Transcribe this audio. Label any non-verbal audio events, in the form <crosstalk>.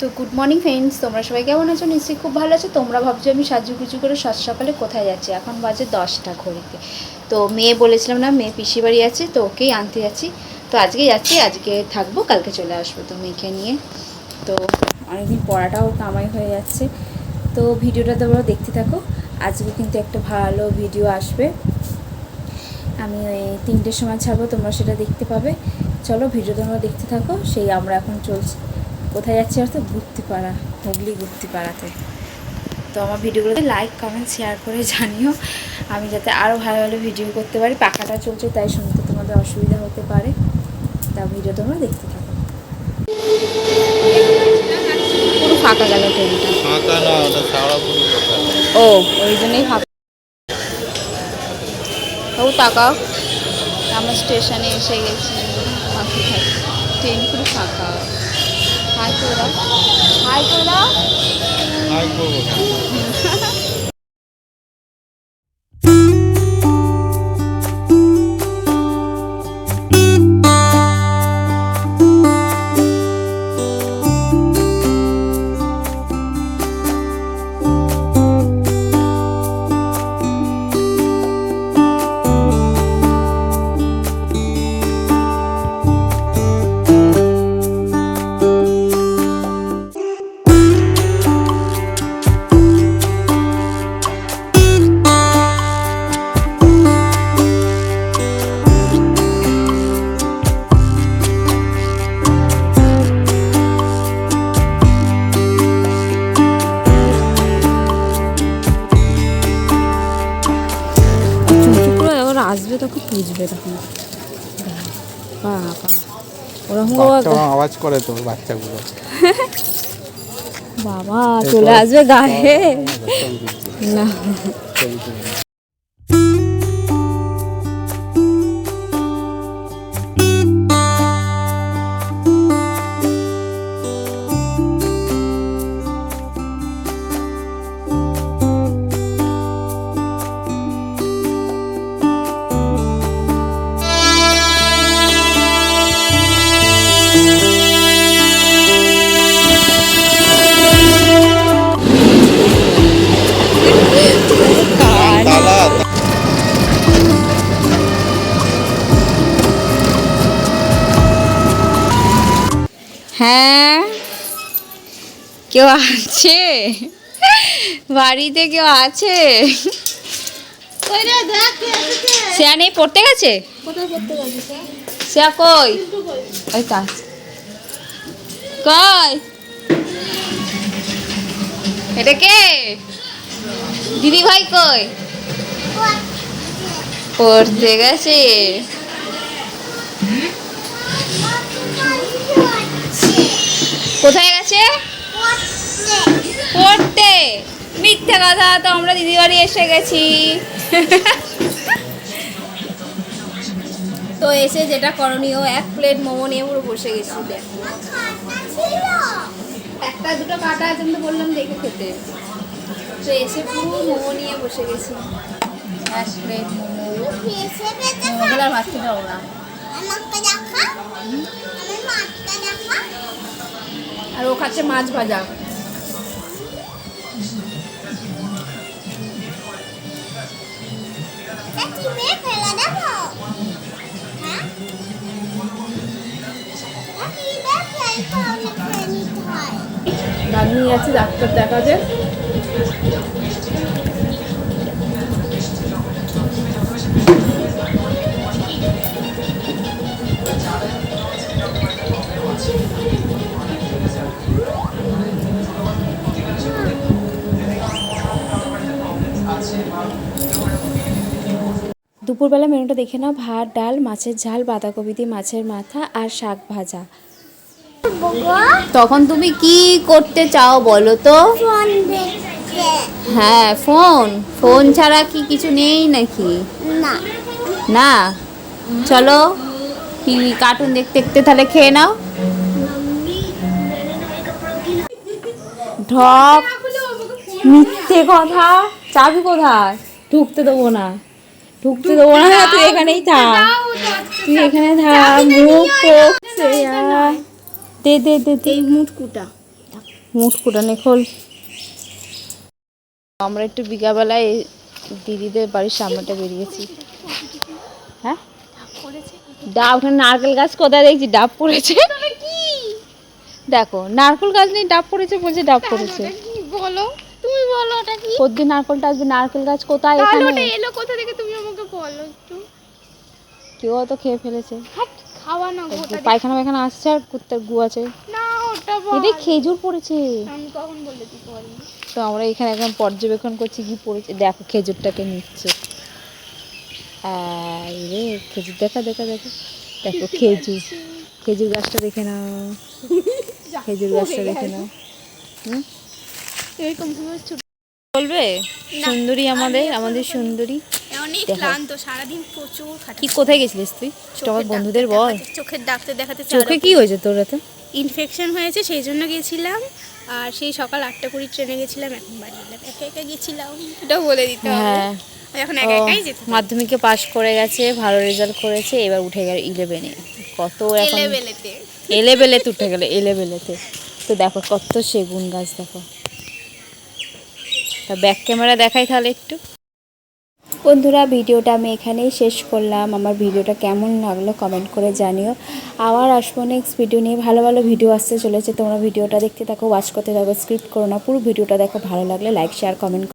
তো good morning friends তোমরা সবাই কেমন আছো? নিশ্চয়ই খুব ভালো আছো। তোমরা ভাবছ আমি সাজুগুজু করে সাত সকালে কোথায় যাচ্ছি? এখন বাজে দশটা ঘড়িতে। তো মেয়ে বলেছিলাম না, মেয়ে পিসি বাড়ি আছে, তো ওকেই আনতে যাচ্ছি। তো আজকে যাচ্ছি, আজকে থাকব, কালকে চলে আসব তো মেয়েকে নিয়ে। তো অনেকদিন পড়াটাও কামাই হয়ে যাচ্ছে। তো ভিডিওটা তোমরা দেখতে থাকো। আজকে কিন্তু একটা ভালো ভিডিও আসবে। আমি ওই তিনটের সময় ছাড়বো, তোমরা সেটা দেখতে পাবে। চলো ভিডিও তোমরা দেখতে থাকো, সেই আমরা এখন চলছি। কোথায় যাচ্ছি অর্থ গুপ্তিপাড়া হুগলি গুপ্তিপাড়াতে। তো আমার ভিডিওগুলোতে লাইক কমেন্ট শেয়ার করে জানিও। আমি যাতে আরও ভালো ভালো ভিডিও করতে পারি। পাখাটা চলছে তাই শুনতে তোমাদের অসুবিধা হতে পারে। তা ভিডিও তোমরা দেখতে থাকো। পুরো ফাঁকা গেল ট্রেনটা ফাঁকা না ওটা ও ওই জন্যই ফাঁকা। ও তাকাও। আমরা স্টেশনে এসে গেছি। ট্রেন পুরো ফাঁকা। হাই করে হাই করে আসবে তখন বুঝবে তখন বাবা ওরকম আওয়াজ করে তো বাচ্চাগুলো বাবা চলে আসবে গায়ে না হ্যাঁ? কেউ আছে? বাড়িতে কেউ আছে? শ্রেয়া নেই পড়তে গেছে? শ্রেয়া? কই? ওই তা কই? এটা কে? দিদি ভাই কই পড়তে গেছে। কোথায় গেছে? পড়তে। মিথ্যে কথা তো আমরা দিদি বাড়ি এসে গেছি। তো এসে যেটা করণীয় এক প্লেট মোমো নিয়ে পুরো বসে গেছি দেখো। একটা দুটো কাটা আছে আমি তো বললাম দেখে খেতে। তো এসে পুরো মোমো নিয়ে বসে গেছি। এক প্লেট মোমো। মোমোগুলো আর ভাত খেতে হবে না। আর ও খাচ্ছে মাছ ভাজা। দাঁড়িয়ে আছে ডাক্তার দেখাতে। দুপুরবেলা মেনুটা দেখে নাও ভাত ডাল মাছের ঝাল বাঁধাকপি দিয়ে মাছের মাথা আর শাক ভাজা। তখন তুমি কি করতে চাও বলো তো? হ্যাঁ ফোন। ফোন ছাড়া কি কিছু নেই নাকি? না। চলো কি কার্টুন দেখতে দেখতে তাহলে খেয়ে নাও। ঢপ মিথ্যে কথা? চাবি কোথায়? ঢুকতে দেবো না। ঢুকতে দেবো না তুই এখানেই থাক তুই এখানে থাক মুখ দে দে দে দে। এই মুটকুটা মুঠ কুটানে খোল। আমরা একটু বিকাবেলায় দিদিদের বাড়ির সামনেটা বেরিয়েছি। হ্যাঁ? ডাব ওখানে নারকেল গাছ কোথায় দেখছি? ডাব পড়েছে। দেখো নারকেল গাছ নেই ডাব পড়েছে বলছে ডাব পড়েছে। বলো? বলো ওটা কি? কদ্দিন নারকেলটা আসবে নারকেল গাছ কোথায়? ওটা এখানে? এলো কোথা থেকে তুমি আমাকে বলো একটু? কেউ তো খেয়ে ফেলেছে। খাওয়া না গো, পায়খানা পায়খানা আসছে আর কুত্তার গু আছে। না ওটা বল। খেজুর পড়েছে। আমি কখন তো আমরা এখানে এখন পর্যবেক্ষণ করছি কি পড়েছে। দেখো খেজুরটাকে নিচ্ছে। রে খেজুর দেখা দেখা দেখো। দেখো খেজুর। খেজুর গাছটা দেখে নাও। <laughs> খেজুর গাছটা দেখে নাও। হুম? এরকম বলবে? সুন্দরী আমাদের আমাদের সুন্দরী। অনেক ক্লান্ত সারাদিন প্রচুর কি কোথায় গেছিলিস তুই? তো আমার বন্ধুদের বল। চোখের ডাক্তার দেখাতে চোখে কি হয়েছে তোর এত? ইনফেকশন হয়েছে সেই জন্য গেছিলাম। আর সেই সকাল আটটা কুড়ি ট্রেনে গেছিলাম এখন বাড়ি এলাম। একা একা গেছিলাম এটাও বলে দিতে হ্যাঁ। এখন একা একাই যেতে মাধ্যমিকে পাশ করে গেছে ভালো রেজাল্ট করেছে এবার উঠে গেল ইলেভেনে কত এখন এলেবেলেতে উঠে গেলে এলেবেলেতে। তো দেখো কত সেগুন গাছ দেখো। তা ব্যাক ক্যামেরা দেখাই তাহলে একটু। বন্ধুরা, ভিডিওটা আমি এখানেই শেষ করলাম। আমার ভিডিওটা কেমন লাগল কমেন্ট করে জানিও। আবার আসব নেক্সট ভিডিও নিয়ে। ভালো ভালো ভিডিও আসতে চলেছে। তোমরা ভিডিওটা দেখতে থাকো ওয়াচ করতে থাকো স্ক্রিপ্ট করো না। পুরো ভিডিওটা দেখো। ভালো লাগলে লাইক শেয়ার কমেন্ট